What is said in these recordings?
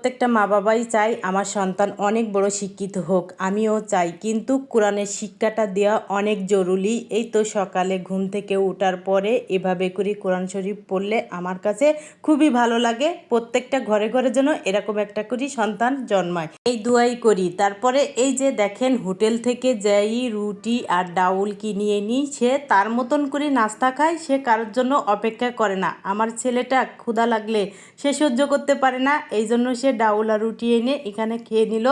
প্রত্যেকটা মা বাবাই চাই আমার সন্তান অনেক বড় শিক্ষিত হোক, আমিও চাই। কিন্তু কোরআনের শিক্ষাটা দেওয়া অনেক জরুরি। এই তো সকালে ঘুম থেকে ওঠার পরে এভাবে করে কোরআন শরীফ পড়লে আমার কাছে খুবই ভালো লাগে। প্রত্যেকটা ঘরে ঘরে যেন এরকম একটা করি সন্তান জন্মায়। এই দুয়াই করি। তারপরে এই যে দেখেন, হোটেল থেকে যাই রুটি আর ডাউল কিনিয়ে নিই, সে তার মতন করে নাস্তা খায়, সে কারোর জন্য অপেক্ষা করে না। আমার ছেলেটা ক্ষুধা লাগলে সে সহ্য করতে পারে না। এই জন্য সে ডাউল রুটি এনে এখানে খেয়ে নিল।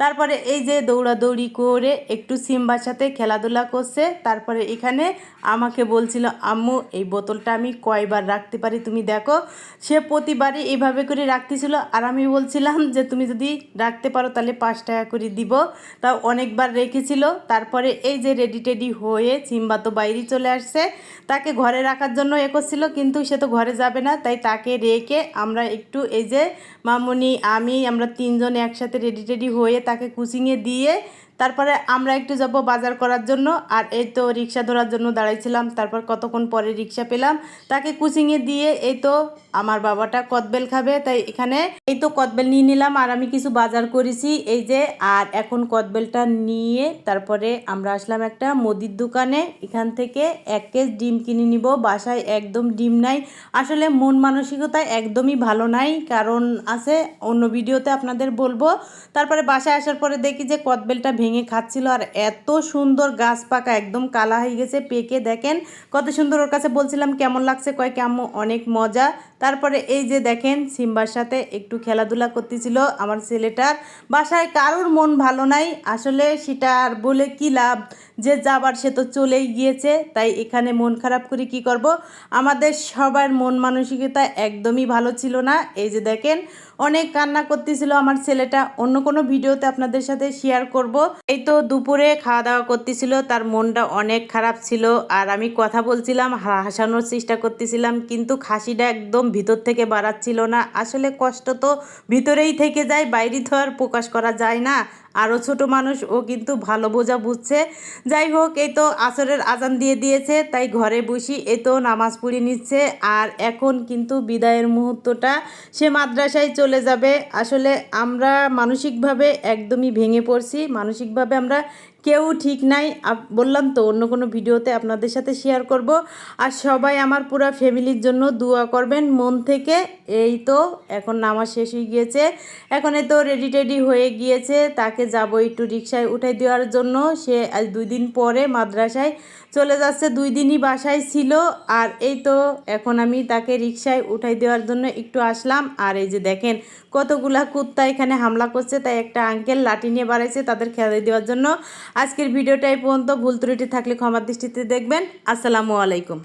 তারপরে এই যে দৌড়াদৌড়ি করে একটু সিম্বার সাথে খেলাধুলা করছে। তারপরে এখানে আমাকে বলছিল, আম্মু, এই বোতলটা আমি কয়বার রাখতে পারি তুমি দেখো। সে প্রতিবারই এইভাবে করে রাখতেছিল। আর আমি বলছিলাম যে, তুমি যদি রাখতে পারো তাহলে পাঁচ টাকা করে দিব। তাও অনেকবার রেখেছিল। তারপরে এই যে রেডি টেডি হয়ে সিম্বা তো বাইরে চলে আসছে। তাকে ঘরে রাখার জন্য এ করছিল, কিন্তু সে তো ঘরে যাবে না। তাই তাকে রেখে আমরা একটু এই যে মামুনি আমি আমরা তিনজন একসাথে রেডি টেডি হয়ে তাকে কুচিংয়ে দিয়ে তারপরে আমরা একটু যাব বাজার করার জন্য, আর এই তো রিক্সা ধরার জন্য দাঁড়াইছিলাম। তারপর কতক্ষণ পরে রিক্সা পেলাম? তাকে কুচিংয়ে দিয়ে এই তো আমার বাবাটা কদবেল খাবে, তাই এখানে এই তো কদবেল নিয়ে নিলাম, আর আমি কিছু বাজার করেছি। এই যে, আর এখন কদবেলটা নিয়ে তারপরে আমরা আসলাম একটা মুদির দোকানে। এখান থেকে এক কেজ ডিম কিনে নিব। বাসায় একদম ডিম নাই। আসলে মন মানসিকতা একদমই ভালো নাই, কারণ আছে অন্য ভিডিওতে আপনাদের বলব। তারপরে বাসায় আসার পরে দেখি যে কদবেলটা ভেঙে খাচ্ছিল আর এত সুন্দর গাছ পাকা একদম কালা হয়ে গেছে। পেকে দেখেন, কত সুন্দর ওর কাছে বলছিলাম কেমন লাগছে, কয় কেমন, অনেক মজা। তারপরে এই যে দেখেন, সিম্বার সাথে একটু খেলাধুলা করতেছিল আমার ছেলেটার। বাসায় কারোর মন ভালো নাই, আসলে সেটা আর বলে কি লাভ? যে যাবার সে তো চলেই গিয়েছে, তাই এখানে মন খারাপ করে কি করব? আমাদের সবার মন মানসিকতা একদমই ভালো ছিল না। এই যে দেখেন, অনেক কান্না করতেছিল আমার ছেলেটা। অন্য কোনো ভিডিওতে আপনাদের সাথে শেয়ার করব। এই তো দুপুরে খাওয়া দাওয়া করতেছিল, তার মনটা অনেক খারাপ ছিল। আর আমি কথা বলছিলাম হাসানোর চেষ্টা করতেছিলাম, কিন্তু খাসিটা একদম ভিতর থেকে বাড়াচ্ছিল না। আসলে কষ্ট তো ভিতরেই থেকে যায়, বাইরে তো আর প্রকাশ করা যায় না। আরও ছোট মানুষ, ও কিন্তু ভালো বোঝা বুঝছে। যাই হোক, এই তো আসরের আজান দিয়ে দিয়েছে, তাই ঘরে বসি, এ তো নামাজ পড়ে নিচ্ছে। আর এখন কিন্তু বিদায়ের মুহূর্তটা, সে মাদ্রাসায় চলে যাবে। আসলে আমরা মানসিকভাবে একদমই ভেঙে পড়ছি, মানসিকভাবে আমরা কেউ ঠিক নাই। বললাম তো, অন্য কোনো ভিডিওতে আপনাদের সাথে শেয়ার করব। আর সবাই আমার পুরো ফ্যামিলির জন্য দোয়া করবেন, মন থেকে। এই তো, এখন নামাজ শেষ হয়ে গিয়েছে। এখন এ তো রেডি টেডি হয়ে গিয়েছে, তাকে যাব, একটু রিক্সায় উঠাই দেওয়ার জন্য। সে আজ দুই দিন পরে মাদ্রাসায় চলে যাচ্ছে, দুই দিনই বাসায় ছিল। আর এই তো এখন আমি তাকে রিক্সায় উঠাই দেওয়ার জন্য একটু আসলাম। আর এই যে দেখেন কতগুলা কুত্তা এখানে হামলা করছে, তাই একটা আঙ্কেল লাঠি নিয়ে বাড়াইছে তাদের খেয়াল দেওয়ার জন্য। আজকের ভিডিওটাই পর্যন্ত। ভুল ত্রুটি থাকলে ক্ষমার দৃষ্টিতে দেখবেন। আসসালামু আলাইকুম।